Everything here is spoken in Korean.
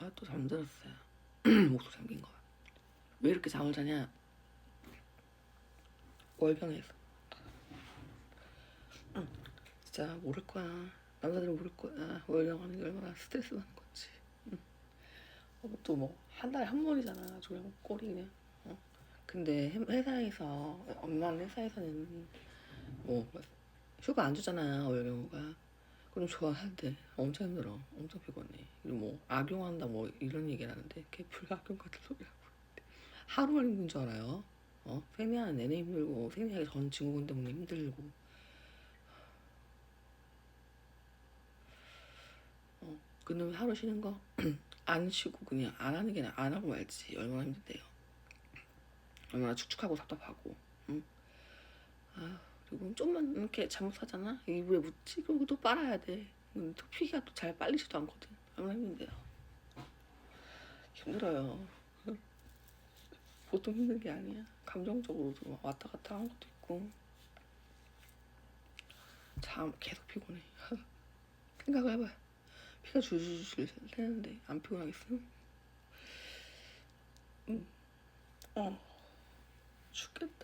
아 또 잠들었어요. 목소리 잠긴 거야. 왜 이렇게 잠을 자냐? 월병에서. 응. 진짜 모를 거야. 남자들은 모를 거야. 월병 하는 게 얼마나 스트레스 받는 건지. 응. 어, 또뭐 한 달에 한 번이잖아. 그냥 꼴이 그냥. 어? 근데 회- 회사에서 엄마는 회사에서는 뭐 휴가 안 주잖아 월경우가. 그럼 좋아하는데 엄청 힘들어. 엄청 피곤해. 그리고 뭐 악용한다 뭐 이런 얘기를 하는데 걔 불악용 같은 소리 하고 하루만 힘든 줄 알아요. 어? 생리하는 내내 힘들고 생리하기 전 증후군 때문에 힘들고 어, 그놈 하루 쉬는 거 안 쉬고 그냥 안 하는 게 안 하고 말지 얼마나 힘든데요. 얼마나 축축하고 답답하고. 응? 아 그리고 좀만 이렇게 잘못하잖아 이불에 묻지 그리고 또 빨아야 돼. 음, 또 피가 또 잘 빨리지도 않거든. 얼마나 힘든데요. 힘들어요. 보통 힘든 게 아니야. 감정적으로도 막 왔다 갔다 하는 것도 있고. 참 계속 피곤해. 생각을 해봐요. 피가 줄줄줄 새는데 안 피곤하겠어요? 음. 어. 죽겠다.